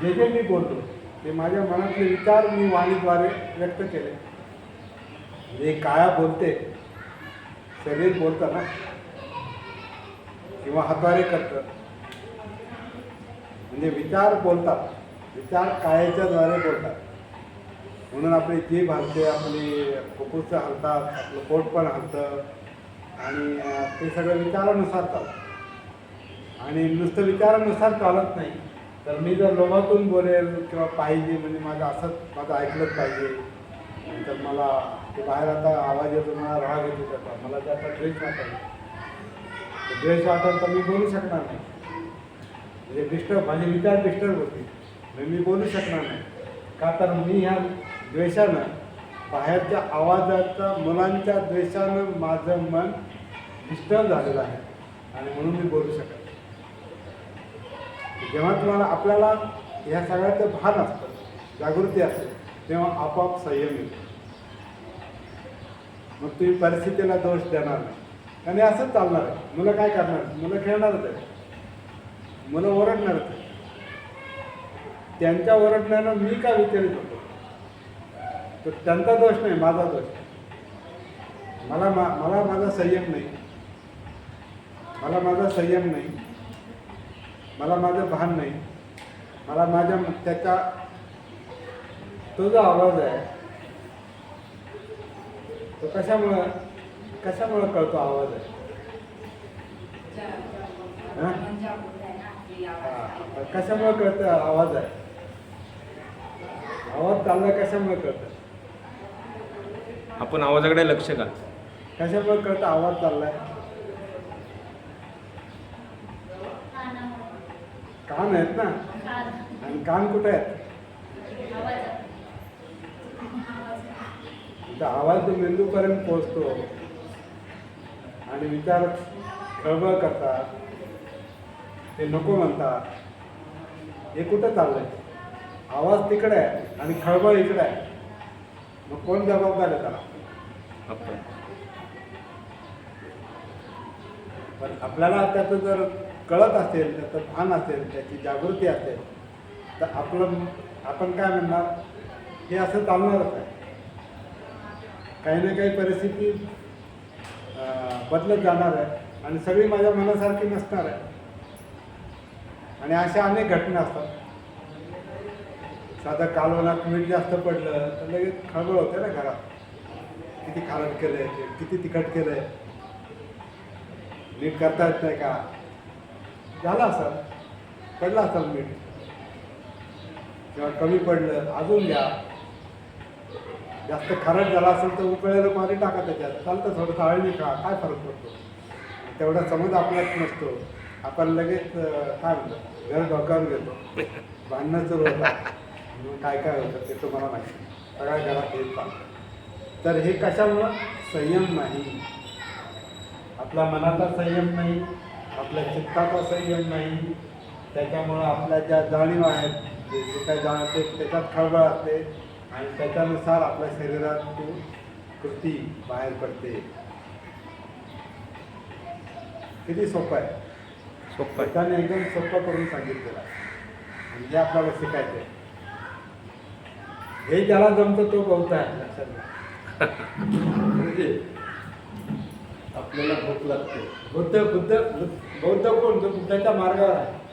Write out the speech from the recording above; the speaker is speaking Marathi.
जे जे मी बोलतो ते माझ्या मनातले विचार मी वाणीद्वारे व्यक्त केले. जे काया बोलते शरीर बोलतं ना किंवा हातवारे करतं. म्हणजे विचार बोलतात विचार काळ्याच्या द्वारे बोलतात. म्हणून आपली जीभ हलते आपली फुफ्फुस हलतात आपलं पोट पण हलतं आणि ते सगळं विचारानुसार चालतं. आणि नुसतं विचारानुसार चालत नाही. तर मी जर लोभातून बोलेल किंवा पाहिजे म्हणजे माझं असंच माझं ऐकलंच पाहिजे. नंतर मला ते बाहेर आता आवाज येतो मला राग येतो त्याचा. मला त्याचा द्वेष वाटायला. ड्रेस द्वेष वाटेल तर मी बोलू शकणार नाही. म्हणजे डिस्टर्ब माझे विचार डिस्टर्ब होतील. म्हणजे मी बोलू शकणार नाही. का तर मी ह्या द्वेषानं बाहेरच्या आवाजाच्या मुलांच्या द्वेषानं माझं मन डिस्टर्ब झालेलं आहे. आणि म्हणून मी बोलू शकत जेव्हा तुम्हाला आपल्याला ह्या सगळ्याचं भान असतं जागृती असते तेव्हा आपोआप संयम येतो. मग तुम्ही परिस्थितीला दोष देणार नाही. आणि असंच चालणार आहे. मुलं काय करणार मुलं खेळणारच आहे मुलं ओरडणारच आहे त्यांच्या ओरडण्यानं मी का विचारित होतो? तर त्यांचा दोष नाही माझा दोष मला मा मला माझा संयम नाही. मला माझा संयम नाही. मला माझं भान नाही. मला माझ्या त्याच्या तो जो आवाज आहे तो कशामुळं कशामुळं कळतो आवाज आहे? कशामुळं कळतं आवाज आहे? आवाज चालला कशामुळे कळतं आपण आवाजाकडे लक्ष घाल. कशामुळे कळतं आवाज चाललाय? कान आहेत ना? आणि कान कुठे आहेत? आवाज मेंदूपर्यंत पोहोचतो. आणि विचार खळबळ करतात. ते नको म्हणतात. हे कुठं चाललंय? आवाज तिकडे आहे आणि खळबळ इकडे आहे. मग कोण जबाबदार आहे त्याला? पण आपल्याला त्याचं जर कळत असेल त्याचं भान असेल त्याची जागृती असेल तर आपलं आपण काय म्हणणार? हे असं चालणारच आहे. काही ना काही परिस्थिती बदलत जाणार आहे आणि सगळी माझ्या मनासारखी नसणार आहे. आणि अशा अनेक घटना असतात. साधा कालवला मीठ जास्त पडलं तर लगेच खळबळ होते ना घरात. किती खारट केलंय ते किती तिखट केलंय. नीट करता येत नाही का? झाला असाल पडला असाल मीठ किंवा कमी पडलं अजून घ्या. जास्त खराब झाला असेल तर उकळलेलं पाणी टाका त्याच्यात. चालतं थोडं चाळणी खा काय फरक पडतो? तेवढा समज आपल्यात नसतो. आपण लगेच काय म्हणतो? घर डोक्यावर घेतो. भांडणं सुरू होतात. काय काय होतं ते तुम्हाला माहिती सगळ्या घरात येत चालतं. तर हे कशामुळं? संयम नाही. आपल्या मनाचा संयम नाही. आपल्या चित्ताचा संयम नाही. त्याच्यामुळं आपल्या ज्या जाणीव आहेत जे जे काय जाणते त्याच्यात खळबळ असते आणि त्याच्यानुसार आपल्या शरीरात ती कृती बाहेर पडते. किती सोपं आहे? सोपं आहे. त्याने एकदम सोपं करून सांगितलेलं आहे. आणि हे आपल्याला शिकायचं आहे हे ज्याला जमतं तो बौद्ध आहे लक्षात घ्या म्हणजे आपल्याला भूक लागते. बुद्ध बुद्ध बौद्ध कोण? तो बुद्धाच्या मार्गावर आहे.